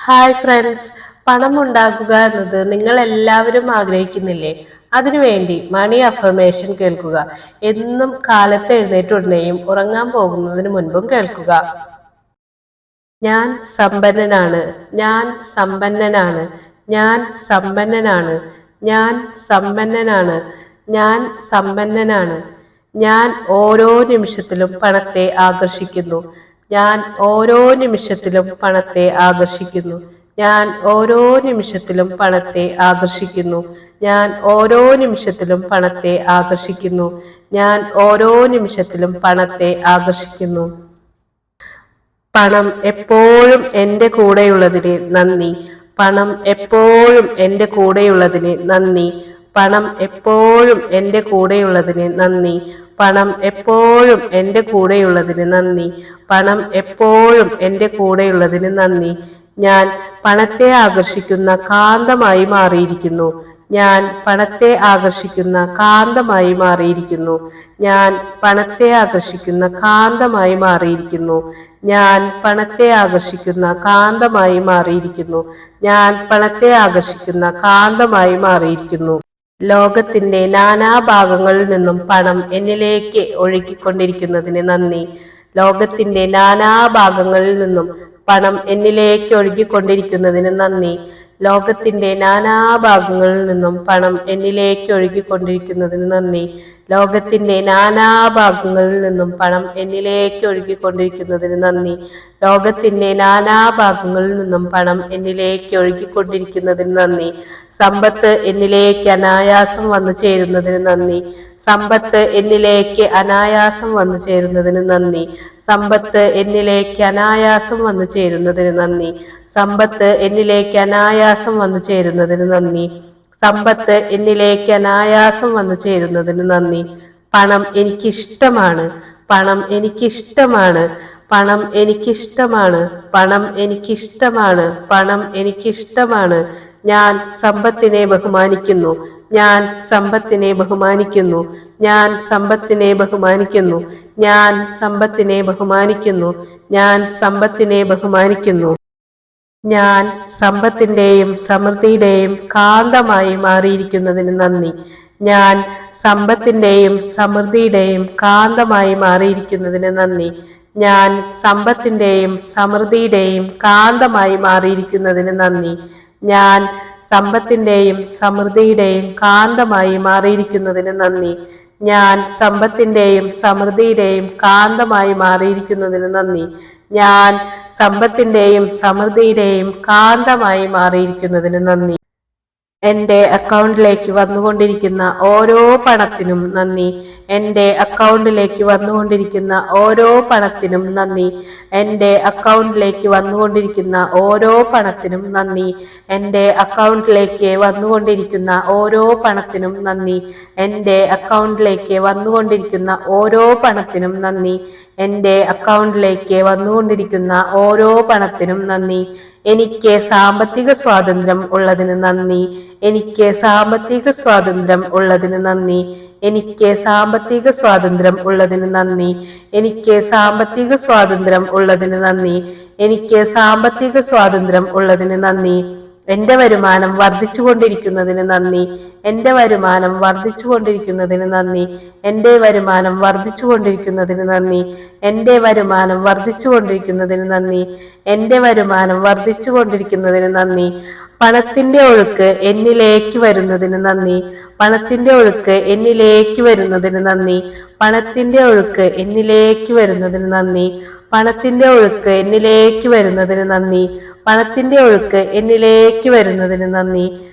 Hi friends പണം ഉണ്ടാക്കുക എന്നത് നിങ്ങൾ എല്ലാവരും ആഗ്രഹിക്കുന്നില്ലേ? അതിനുവേണ്ടി മണി അഫർമേഷൻ കേൾക്കുക. എന്നും കാലത്ത് എഴുന്നേറ്റുടനെയും ഉറങ്ങാൻ പോകുന്നതിന് മുൻപും കേൾക്കുക. ഞാൻ സമ്പന്നനാണ്. ഞാൻ സമ്പന്നനാണ്. ഞാൻ സമ്പന്നനാണ്. ഞാൻ സമ്പന്നനാണ്. ഞാൻ സമ്പന്നനാണ്. ഞാൻ ഓരോ നിമിഷത്തിലും പണത്തെ ആകർഷിക്കുന്നു. ഞാൻ ഓരോ നിമിഷത്തിലും പണത്തെ ആകർഷിക്കുന്നു. ഞാൻ ഓരോ നിമിഷത്തിലും പണത്തെ ആകർഷിക്കുന്നു. ഞാൻ ഓരോ നിമിഷത്തിലും പണത്തെ ആകർഷിക്കുന്നു. ഞാൻ ഓരോ നിമിഷത്തിലും പണത്തെ ആകർഷിക്കുന്നു. പണം എപ്പോഴും എന്റെ കൂടെയുള്ളതിന് നന്ദി. പണം എപ്പോഴും എന്റെ കൂടെയുള്ളതിന് നന്ദി. പണം എപ്പോഴും എന്റെ കൂടെയുള്ളതിന് നന്ദി. പണം എപ്പോഴും എന്റെ കൂടെയുള്ളതിന് നന്ദി. പണം എപ്പോഴും എന്റെ കൂടെയുള്ളതിന് നന്ദി. ഞാൻ പണത്തെ ആകർഷിക്കുന്ന കാന്തമായി മാറിയിരിക്കുന്നു. ഞാൻ പണത്തെ ആകർഷിക്കുന്ന കാന്തമായി മാറിയിരിക്കുന്നു. ഞാൻ പണത്തെ ആകർഷിക്കുന്ന കാന്തമായി മാറിയിരിക്കുന്നു. ഞാൻ പണത്തെ ആകർഷിക്കുന്ന കാന്തമായി മാറിയിരിക്കുന്നു. ഞാൻ പണത്തെ ആകർഷിക്കുന്ന കാന്തമായി മാറിയിരിക്കുന്നു. ലോകത്തിന്റെ നാനാഭാഗങ്ങളിൽ നിന്നും പണം എന്നിലേക്ക് ഒഴുകിക്കൊണ്ടിരിക്കുന്നതിന് നന്ദി. ലോകത്തിന്റെ നാനാഭാഗങ്ങളിൽ നിന്നും പണം എന്നിലേക്ക് ഒഴുകിക്കൊണ്ടിരിക്കുന്നതിന് നന്ദി. ലോകത്തിന്റെ നാനാഭാഗങ്ങളിൽ നിന്നും പണം എന്നിലേക്ക് ഒഴുകിക്കൊണ്ടിരിക്കുന്നതിന് നന്ദി. ലോകത്തിന്റെ നാനാഭാഗങ്ങളിൽ നിന്നും പണം എന്നിലേക്ക് ഒഴുകിക്കൊണ്ടിരിക്കുന്നതിന് നന്ദി. ലോകത്തിന്റെ നാനാഭാഗങ്ങളിൽ നിന്നും പണം എന്നിലേക്ക് ഒഴുകിക്കൊണ്ടിരിക്കുന്നതിന് നന്ദി. സമ്പത്ത് എന്നിലേക്ക് അനായാസം വന്നു ചേരുന്നതിന് നന്ദി. സമ്പത്ത് എന്നിലേക്ക് അനായാസം വന്നു ചേരുന്നതിന് നന്ദി. സമ്പത്ത് എന്നിലേക്ക് അനായാസം വന്നു ചേരുന്നതിന് നന്ദി. സമ്പത്ത് എന്നിലേക്ക് അനായാസം വന്നു ചേരുന്നതിന് നന്ദി. സമ്പത്ത് എന്നിലേക്ക് അനായാസം വന്നു ചേരുന്നതിന് നന്ദി. പണം എനിക്കിഷ്ടമാണ്. പണം എനിക്കിഷ്ടമാണ്. പണം എനിക്കിഷ്ടമാണ്. പണം എനിക്കിഷ്ടമാണ്. പണം എനിക്കിഷ്ടമാണ്. ഞാൻ സമ്പത്തിനെ ബഹുമാനിക്കുന്നു. ഞാൻ സമ്പത്തിനെ ബഹുമാനിക്കുന്നു. ഞാൻ സമ്പത്തിനെ ബഹുമാനിക്കുന്നു. ഞാൻ സമ്പത്തിനെ ബഹുമാനിക്കുന്നു. ഞാൻ സമ്പത്തിനെ ബഹുമാനിക്കുന്നു. ഞാൻ സമ്പത്തിന്റെയും സമൃദ്ധിയുടെയും കാന്തമായി മാറിയിരിക്കുന്നതിന് നന്ദി. ഞാൻ സമ്പത്തിന്റെയും സമൃദ്ധിയുടെയും കാന്തമായി മാറിയിരിക്കുന്നതിന് നന്ദി. ഞാൻ സമ്പത്തിന്റെയും സമൃദ്ധിയുടെയും കാന്തമായി മാറിയിരിക്കുന്നതിന് നന്ദി. ഞാൻ സമ്പത്തിന്റെയും സമൃദ്ധിയുടെയും കാന്തമായി മാറിയിരിക്കുന്നതിന് നന്ദി. ഞാൻ സമ്പത്തിന്റെയും സമൃദ്ധിയുടെയും കാന്തമായി മാറിയിരിക്കുന്നതിന് നന്ദി. ഞാൻ സമ്പത്തിന്റെയും സമൃദ്ധിയുടെയും കാന്തമായി മാറിയിരിക്കുന്നതിന് നന്ദി. എന്റെ അക്കൗണ്ടിലേക്ക് വന്നുകൊണ്ടിരിക്കുന്ന ഓരോ പണത്തിനും നന്ദി. എന്റെ അക്കൗണ്ടിലേക്ക് വന്നുകൊണ്ടിരിക്കുന്ന ഓരോ പണത്തിനും നന്ദി. എന്റെ അക്കൗണ്ടിലേക്ക് വന്നുകൊണ്ടിരിക്കുന്ന ഓരോ പണത്തിനും നന്ദി. എന്റെ അക്കൗണ്ടിലേക്ക് വന്നുകൊണ്ടിരിക്കുന്ന ഓരോ പണത്തിനും നന്ദി. എന്റെ അക്കൗണ്ടിലേക്ക് വന്നുകൊണ്ടിരിക്കുന്ന ഓരോ പണത്തിനും നന്ദി. എന്റെ അക്കൗണ്ടിലേക്ക് വന്നുകൊണ്ടിരിക്കുന്ന ഓരോ പണത്തിനും നന്ദി. എനിക്ക് സാമ്പത്തിക സ്വാതന്ത്ര്യം ഉള്ളതിന് നന്ദി. എനിക്ക് സാമ്പത്തിക സ്വാതന്ത്ര്യം ഉള്ളതിന് നന്ദി. എനിക്ക് സാമ്പത്തിക സ്വാതന്ത്ര്യം ഉള്ളതിന് നന്ദി. എനിക്ക് സാമ്പത്തിക സ്വാതന്ത്ര്യം ഉള്ളതിന് നന്ദി. എനിക്ക് സാമ്പത്തിക സ്വാതന്ത്ര്യം ഉള്ളതിന് നന്ദി. എന്റെ വരുമാനം വർദ്ധിച്ചുകൊണ്ടിരിക്കുന്നതിന് നന്ദി. എന്റെ വരുമാനം വർദ്ധിച്ചുകൊണ്ടിരിക്കുന്നതിന് നന്ദി. എന്റെ വരുമാനം വർദ്ധിച്ചുകൊണ്ടിരിക്കുന്നതിന് നന്ദി. എന്റെ വരുമാനം വർദ്ധിച്ചുകൊണ്ടിരിക്കുന്നതിന് നന്ദി. എന്റെ വരുമാനം വർദ്ധിച്ചുകൊണ്ടിരിക്കുന്നതിന് നന്ദി. പണത്തിന്റെ ഒഴുക്ക് എന്നിലേക്ക് വരുന്നതിന് നന്ദി. പണത്തിന്റെ ഒഴുക്ക് എന്നിലേക്ക് വരുന്നതിന് നന്ദി. പണത്തിന്റെ ഒഴുക്ക് എന്നിലേക്ക് വരുന്നതിന് നന്ദി. പണത്തിന്റെ ഒഴുക്ക് എന്നിലേക്ക് വരുന്നതിന് നന്ദി. പണത്തിന്റെ ഒഴുക്ക് എന്നിലേക്ക് വരുന്നതിന് നന്ദി.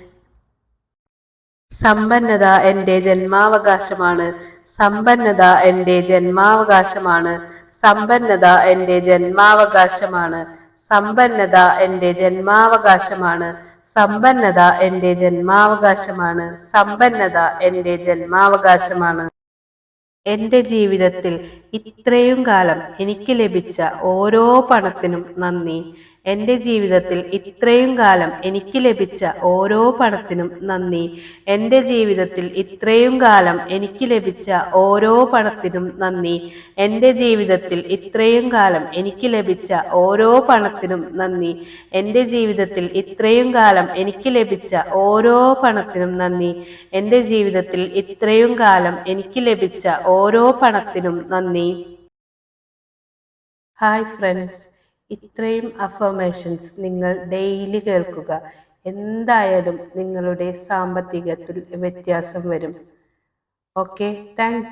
സമ്പന്നത എന്റെ ജന്മാവകാശമാണ്. സമ്പന്നത എന്റെ ജന്മാവകാശമാണ്. സമ്പന്നത എന്റെ ജന്മാവകാശമാണ്. സമ്പന്നത എന്റെ ജന്മാവകാശമാണ്. സമ്പന്നത എന്റെ ജന്മാവകാശമാണ്. സമ്പന്നത എന്റെ ജന്മാവകാശമാണ്. എന്റെ ജീവിതത്തിൽ ഇത്രയും കാലം എനിക്ക് ലഭിച്ച ഓരോ പണത്തിനും നന്ദി. എന്റെ ജീവിതത്തിൽ ഇത്രയും കാലം എനിക്ക് ലഭിച്ച ഓരോ പണത്തിനും നന്ദി. എന്റെ ജീവിതത്തിൽ ഇത്രയും കാലം എനിക്ക് ലഭിച്ച ഓരോ പണത്തിനും നന്ദി. എന്റെ ജീവിതത്തിൽ ഇത്രയും കാലം എനിക്ക് ലഭിച്ച ഓരോ പണത്തിനും നന്ദി. എന്റെ ജീവിതത്തിൽ ഇത്രയും കാലം എനിക്ക് ലഭിച്ച ഓരോ പണത്തിനും നന്ദി. എന്റെ ജീവിതത്തിൽ ഇത്രയും കാലം എനിക്ക് ലഭിച്ച ഓരോ പണത്തിനും നന്ദി. Hi friends. ഇത്രയും അഫർമേഷൻസ് നിങ്ങൾ ഡെയിലി കേൾക്കുക. എന്തായാലും നിങ്ങളുടെ സാമ്പത്തികത്തിൽ വ്യത്യാസം വരും. Okay thank